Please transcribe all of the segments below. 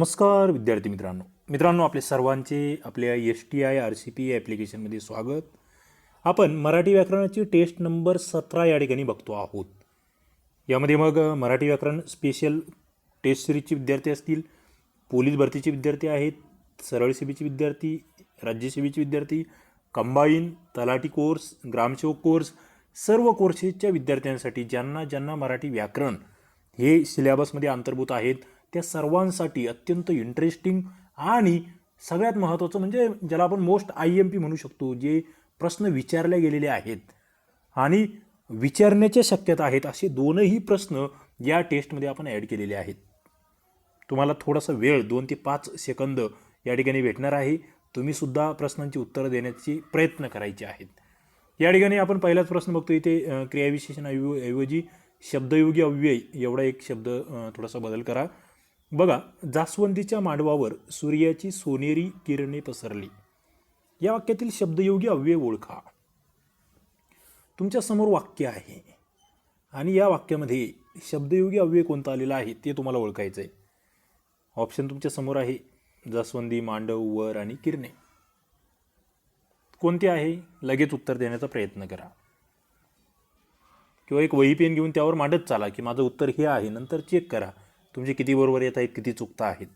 नमस्कार विद्यार्थी मित्रांनो. मित्रांनो आपले सर्वांचे आपल्या S T I R C P ॲप्लिकेशनमध्ये स्वागत. आपण मराठी व्याकरणाची टेस्ट नंबर सतरा या ठिकाणी बघतो आहोत. यामध्ये मग मराठी व्याकरण स्पेशल टेस्ट सिरीजचे विद्यार्थी असतील पोलीस भरतीचे विद्यार्थी आहेत सरळ सेवेचे विद्यार्थी राज्यसेवेचे विद्यार्थी कंबाईन तलाठी कोर्स ग्रामसेवक कोर्स सर्व कोर्सेसच्या विद्यार्थ्यांसाठी ज्यांना ज्यांना मराठी व्याकरण हे सिलेबसमध्ये अंतर्भूत आहेत त्या सर्वांसाठी अत्यंत इंटरेस्टिंग आणि सगळ्यात महत्त्वाचं म्हणजे ज्याला आपण मोस्ट आय एम पी म्हणू शकतो जे प्रश्न विचारले गेलेले आहेत. आणि विचारण्याच्या शक्यता आहेत असे दोनही प्रश्न या टेस्टमध्ये आपण ॲड केलेले आहेत. तुम्हाला थोडासा वेळ दोन ते पाच सेकंद या ठिकाणी भेटणार आहे. तुम्हीसुद्धा प्रश्नांची उत्तरं देण्याची प्रयत्न करायचे आहेत. या ठिकाणी आपण पहिलाच प्रश्न बघतो इथे क्रियाविशेषण ऐवजी शब्दयोगी अव्यय एवढा एक शब्द थोडासा बदल करा. बघा जास्वंदीच्या मांडवावर सूर्याची सोनेरी किरणे पसरली. या वाक्यातील शब्दयोगी अव्यय ओळखा. तुमच्यासमोर वाक्य आहे. आणि या वाक्यामध्ये शब्दयोगी अव्यय कोणता आलेला आहे ते तुम्हाला ओळखायचं आहे ऑप्शन तुमच्यासमोर आहे जास्वंदी मांडव वर आणि किरणे. कोणते आहे? लगेच उत्तर देण्याचा प्रयत्न करा. किंवा एक वही पेन घेऊन त्यावर मांडत चाला की माझं उत्तर हे आहे नंतर चेक करा. तुमचे किती बरोबर येत आहेत किती चुकता आहेत?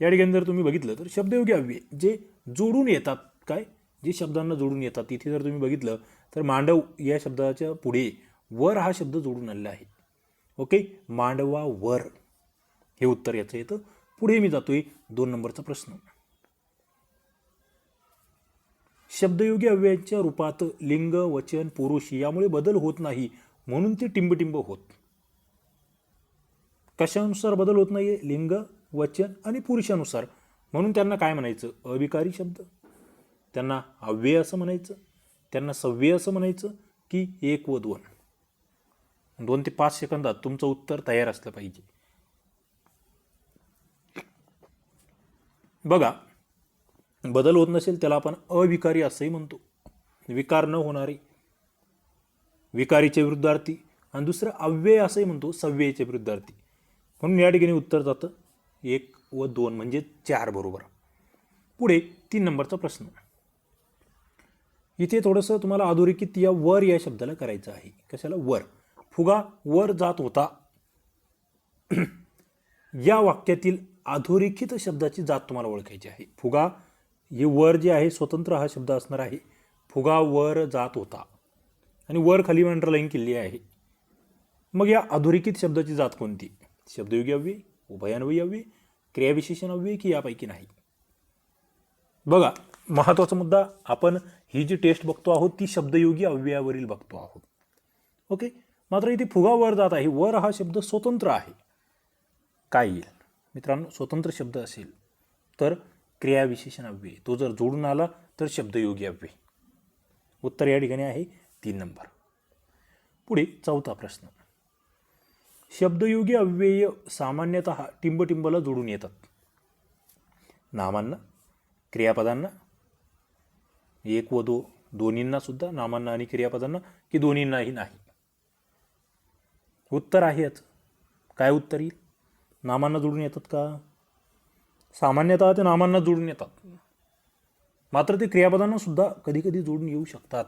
या ठिकाणी जर तुम्ही बघितलं तर शब्दयोगी अव्यय जे जोडून येतात काय? जे शब्दांना जोडून येतात तिथे जर तुम्ही बघितलं तर मांडव या शब्दाच्या पुढे वर हा शब्द जोडून आलेला आहे. ओके? मांडवा वर. हे उत्तर याचं येतं. पुढे मी जातोय दोन नंबरचा प्रश्न. शब्दयोगी अव्ययाच्या रूपात लिंग वचन पुरुष यामुळे बदल होत नाही म्हणून ते टिंबटिंब होत. कशानुसार बदल होत नाही लिंग वचन आणि पुरुषानुसार. म्हणून त्यांना काय म्हणायचं? अविकारी शब्द. त्यांना अव्यय असं म्हणायचं. त्यांना सव्यय असं म्हणायचं की एक व दोन. दोन ते पाच सेकंदात तुमचं उत्तर तयार असलं पाहिजे. बघा बदल होत नसेल त्याला आपण अविकारी असंही म्हणतो. विकार न होणारे. विकारीचे विरुद्धार्थी. आणि दुसरं अव्यय असंही म्हणतो सव्ययच्या विरुद्धार्थी. म्हणून या ठिकाणी उत्तर जातं एक व दोन म्हणजे चार बरोबर. पुढे तीन नंबरचा प्रश्न. इथे थोडंसं तुम्हाला अधोरेखित या वर या शब्दाला करायचं आहे. कशाला? वर. फुगा वर जात होता. या वाक्यातील अधोरेखित शब्दाची जात तुम्हाला ओळखायची आहे. फुगा हे वर जे आहे स्वतंत्र हा शब्द असणार आहे. फुगा वर जात होता. आणि वर खाली अंडरलाईन केली आहे. मग या अधोरेखित शब्दाची जात कोणती? शब्दयोगी अव्यय उभयान्वयी अव्यय क्रियाविशेषण अव्यय की यापैकी नाही? बघा महत्त्वाचा मुद्दा आपण ही जी टेस्ट बघतो आहोत ती शब्दयोगी अव्ययावरील बघतो आहोत. ओके? मात्र इथे फुगा वर जात आहे. वर हा शब्द स्वतंत्र आहे. काय येईल? मित्रांनो स्वतंत्र शब्द असेल तर क्रियाविशेषण अव्यय तो जर जोडून आला तर शब्दयोगी अव्यय उत्तर या ठिकाणी आहे तीन नंबर. पुढे चौथा प्रश्न. शब्दयोगी अव्यय सामान्यतः टिंबटिंबला जोडून येतात. नामांना क्रियापदांना एक व दो दोन्हींना सुद्धा नामांना आणि क्रियापदांना की दोन्हींनाही नाही. उत्तर आहे याचं काय उत्तर येईल? नामांना जोडून येतात का? सामान्यतः ते नामांना जोडून येतात. मात्र ते क्रियापदांना सुद्धा कधी कधी जोडून येऊ शकतात.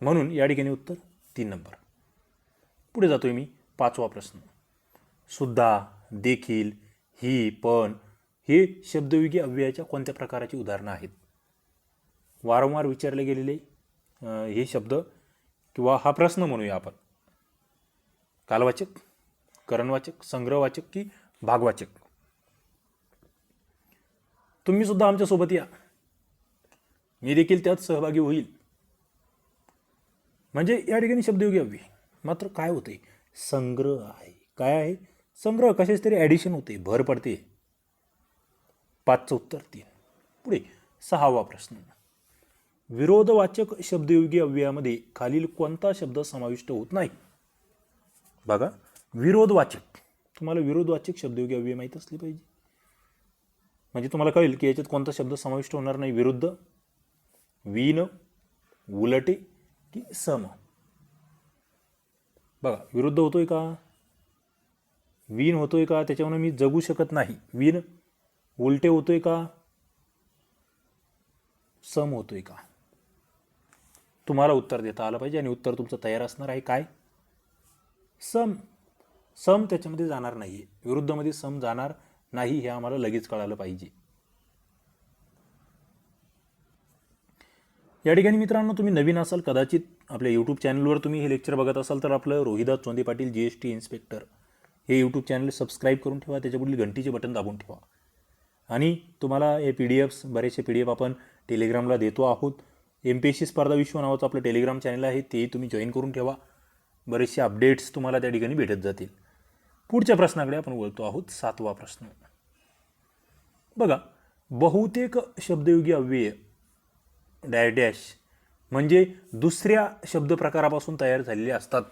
म्हणून या ठिकाणी उत्तर तीन नंबर. पुढे जातोय मी पाचवा प्रश्न. सुद्धा देखील ही पण हे शब्दयोगी अव्ययाच्या कोणत्या प्रकाराची उदाहरणं आहेत? वारंवार विचारले गेलेले हे शब्द किंवा हा प्रश्न म्हणूया आपण. कालवाचक करणवाचक संग्रहवाचक की भागवाचक? तुम्ही सुद्धा आमच्यासोबत या. मी देखील त्यात सहभागी होईल. म्हणजे या ठिकाणी शब्दयोगी अव्यय. मात्र काय होते संग्रह आहे. काय आहे? संग्रह कशाच तरी ॲडिशन होते. भर पडते. पाचचं उत्तर तीन. पुढे सहावा प्रश्न. विरोधवाचक शब्दयोगी अव्ययामध्ये खालील कोणता शब्द समाविष्ट होत नाही? बघा. विरोधवाचक. तुम्हाला विरोधवाचक शब्दयोगी अव्यय माहीत असले पाहिजे. म्हणजे तुम्हाला कळेल की याच्यात कोणता शब्द समाविष्ट होणार नाही. विरुद्ध वीन उलटे की सम. बघा विरुद्ध होतोय का? विन होतोय का? त्याच्यामुळे मी जगू शकत नाही. विन उलटे होतोय का? सम होतोय का? तुम्हाला उत्तर देता आलं पाहिजे आणि उत्तर तुमचं तयार असणार आहे. काय? सम. सम त्याच्यामध्ये जाणार नाही आहे विरुद्धमध्ये सम जाणार नाही हे आम्हाला लगेच कळालं पाहिजे. या ठिकाणी मित्रांनो तुम्ही नवीन असाल कदाचित आपल्या यूट्यूब चॅनलवर तुम्ही हे लेक्चर बघत असाल तर आपलं Rohidas Chonde Patil G S T inspector हे यूट्यूब चॅनल सबस्क्राईब करून ठेवा त्याच्यापुढील घंटीचे बटन दाबून ठेवा. आणि तुम्हाला हे पी डी एफ्स बरेचसे पी डी एफ आपण टेलिग्रामला देतो आहोत. एम पी एस सी स्पर्धा विश्व नावाचं आपलं टेलिग्राम चॅनल आहे तेही तुम्ही जॉईन करून ठेवा. बरेचसे अपडेट्स तुम्हाला त्या ठिकाणी भेटत जातील. पुढच्या प्रश्नाकडे आपण बोलतो आहोत सातवा प्रश्न. बघा बहुतेक शब्दयोगी अव्यय डॅश डॅश म्हणजे दुसऱ्या शब्द प्रकारापासून तयार झालेले असतात.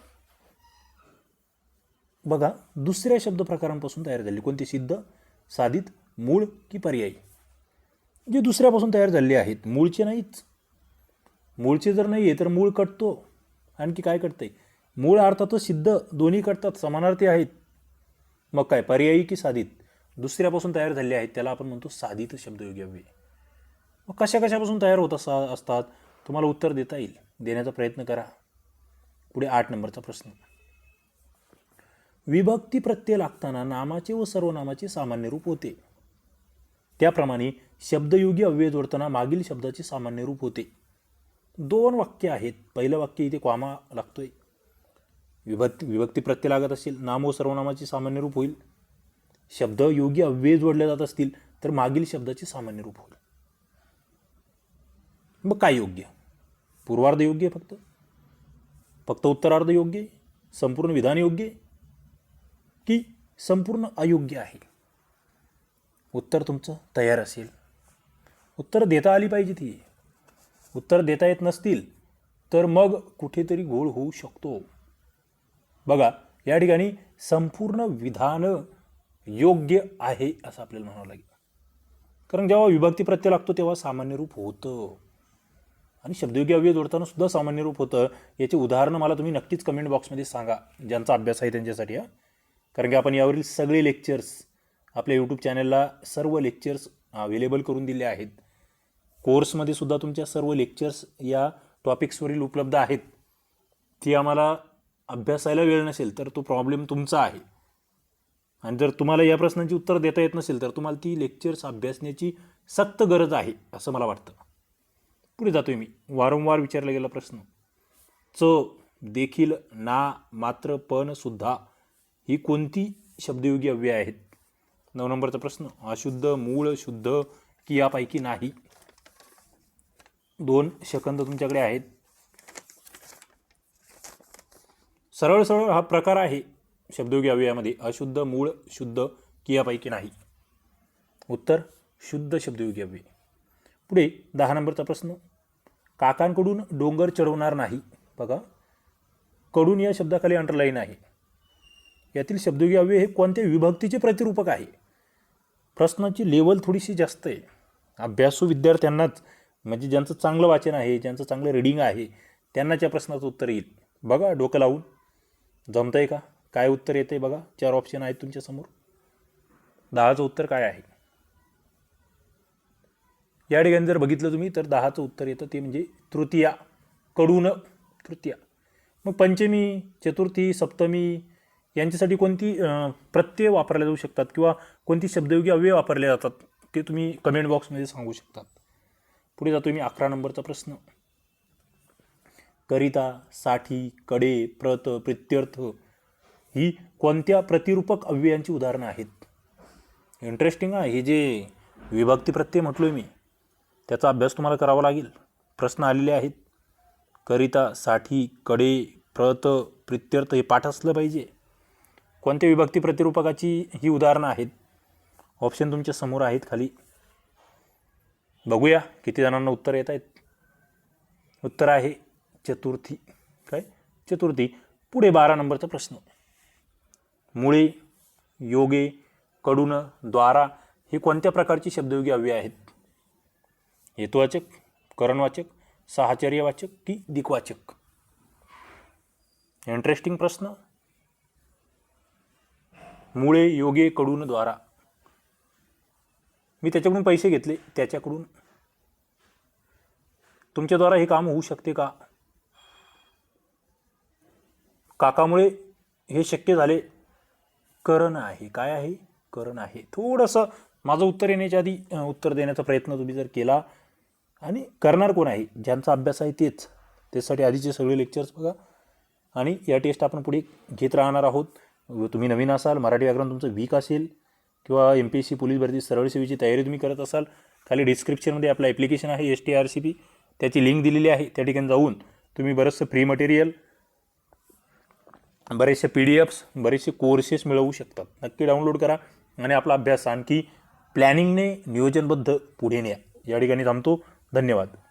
बघा दुसऱ्या शब्दप्रकारांपासून तयार झाले कोणते? सिद्ध साधित मूळ की पर्यायी? जे दुसऱ्यापासून तयार झालेले आहेत. मूळचे नाहीच मूळचे जर नाही आहे तर मूळ कटतो. आणखी काय कटतंय? मूळ अर्थातच सिद्ध दोन्ही कटतात समानार्थी आहेत. मग काय? पर्यायी की साधित? दुसऱ्यापासून तयार झालेले आहेत त्याला आपण म्हणतो साधित शब्दयोगी अव्यय. मग कशा कशापासून तयार होत असा असतात? तुम्हाला उत्तर देता येईल. देण्याचा प्रयत्न करा. पुढे आठ नंबरचा प्रश्न. विभक्ती प्रत्यय लागताना नामाचे व सर्वनामाचे सामान्य रूप होते. त्याप्रमाणे शब्दयोगी अव्यय जोडताना मागील शब्दाचे सामान्य रूप होते. दोन वाक्य आहेत. पहिलं वाक्य इथे क्वामा लागतोय. विभक्ती विभक्ती प्रत्यय लागत असेल नाम व सर्वनामाचे सामान्य रूप होईल. शब्द योगी अव्यय जोडले जात असतील तर मागील शब्दाचे सामान्य रूप होईल. मग काय योग्य? पूर्वार्ध योग्य आहे फक्त? फक्त उत्तरार्ध योग्य आहे? संपूर्ण विधान योग्य आहे? की संपूर्ण अयोग्य आहे? उत्तर तुमचं तयार असेल. उत्तर देता आली पाहिजे ती. उत्तर देता येत नसतील तर मग कुठेतरी घोळ होऊ शकतो. बघा या ठिकाणी संपूर्ण विधान योग्य आहे असं आपल्याला म्हणावं लागेल. कारण जेव्हा विभक्ती प्रत्यय लागतो तेव्हा सामान्य रूप होतं. आणि शब्दयोगी अव्यय जोडताना सुद्धा सामान्य रूप होतं. याचे उदाहरणं मला तुम्ही नक्कीच कमेंट बॉक्समध्ये सांगा ज्यांचा अभ्यास आहे त्यांच्यासाठी हा. कारण की आपण यावरील सगळे लेक्चर्स आपल्या यूट्यूब चॅनलला सर्व लेक्चर्स अवेलेबल करून दिले आहेत. कोर्समध्ये सुद्धा तुमच्या सर्व लेक्चर्स या टॉपिक्सवरील उपलब्ध आहेत. ती आम्हाला अभ्यासायला वेळ नसेल तर तो प्रॉब्लेम तुमचा आहे. आणि जर तुम्हाला या प्रश्नांची उत्तर देता येत नसेल तर तुम्हाला ती लेक्चर्स अभ्यासण्याची सक्त गरज आहे असं मला वाटतं. पुढे जातोय मी. वारंवार विचारला गेला प्रश्न. च देखील ना मात्र पण सुद्धा ही कोणती शब्दयोगी अव्यय आहेत? नऊ नंबरचा प्रश्न. अशुद्ध मूळ शुद्ध की यापैकी नाही. दोन शकंद तुमच्याकडे आहेत. सरळ सरळ हा प्रकार आहे शब्दयोगी अव्ययामध्ये. अशुद्ध मूळ शुद्ध की यापैकी नाही. उत्तर शुद्ध शब्दयोगी अव्यय. पुढे दहा नंबरचा प्रश्न. काकांकडून डोंगर चढवणार नाही. बघा. कडून या शब्दाखाली अंडरलाईन आहे. यातील शब्दयोगी अव्यय हे कोणत्या विभक्तीचे प्रतिरूपक आहे? प्रश्नाची लेवल थोडीशी जास्त आहे. अभ्यासू विद्यार्थ्यांनाच म्हणजे ज्यांचं चांगलं वाचन आहे ज्यांचं चांगलं रिडिंग आहे त्यांनाच या प्रश्नाचं उत्तर येईल. बघा डोकं लावून. जमतंय का? काय उत्तर येते बघा. चार ऑप्शन आहेत तुमच्यासमोर. दहाचं उत्तर काय आहे? या ठिकाणी जर बघितलं तुम्ही तर दहाचं उत्तर येतं ते म्हणजे तृतीया. कडून तृतीया. मग पंचमी चतुर्थी सप्तमी यांच्यासाठी कोणती प्रत्यय वापरल्या जाऊ शकतात किंवा कोणती शब्दयोगी अव्यय वापरले जातात ते तुम्ही कमेंट बॉक्समध्ये सांगू शकतात. पुढे जातो मी अकरा नंबरचा प्रश्न. करिता साठी कडे प्रत प्रित्यर्थ ही कोणत्या प्रतिरूपक अव्ययांची उदाहरणं आहेत? इंटरेस्टिंग आहे हे जे विभक्ती प्रत्यय म्हटलो मी. त्याचा अभ्यास तुम्हाला करावा लागेल. प्रश्न आलेले आहेत. करिता साठी कडे प्रत प्रित्यर्थ हे पाठ असलं पाहिजे. कोणत्या विभक्ती प्रतिरूपकाची ही उदाहरणं आहेत? ऑप्शन तुमच्यासमोर आहेत खाली. बघूया किती जणांना उत्तर येत आहेत. उत्तर आहे चतुर्थी. काय? चतुर्थी. पुढे बारा नंबरचा प्रश्न. मुळे योगे कडून द्वारा हे कोणत्या प्रकारची शब्दयोगी अव्यय आहेत? हेतुवाचक करणवाचक साहचर्यवाचक की दिक्वाचक? इंटरेस्टिंग प्रश्न. मुळे योगे कडून द्वारा. मी त्याच्याकडून पैसे घेतले त्याच्याकडून. तुमच्याद्वारा हे काम होऊ शकते का? काकामुळे हे शक्य झाले. करण आहे. काय आहे? करण आहे. थोडंसं माझं उत्तर येण्याच्या आधी उत्तर देण्याचा प्रयत्न तुम्ही जर केला आणि करणार कोण आहे? ज्यांचा अभ्यास आहे तेच. त्यासाठी आधीचे सगळे लेक्चर्स बघा. आणि या टेस्ट आपण पुढे घेत राहणार आहोत. तुम्ही नवीन असाल मराठी व्याकरण तुमचं वीक असेल किंवा M P S C police भरती सरळ सेवेची तयारी तुम्ही करत असाल खाली डिस्क्रिप्शनमध्ये आपलं ॲप्लिकेशन आहे S T R C P त्याची लिंक दिलेली आहे त्या ठिकाणी जाऊन तुम्ही बरंचसं फ्री मटेरियल बरेचसे पी डी एफ्स बरेचसे कोर्सेस मिळवू शकतात नक्की डाउनलोड करा आणि आपला अभ्यास आणखी प्लॅनिंगने नियोजनबद्ध पुढे न्या. या ठिकाणी थांबतो. धन्यवाद.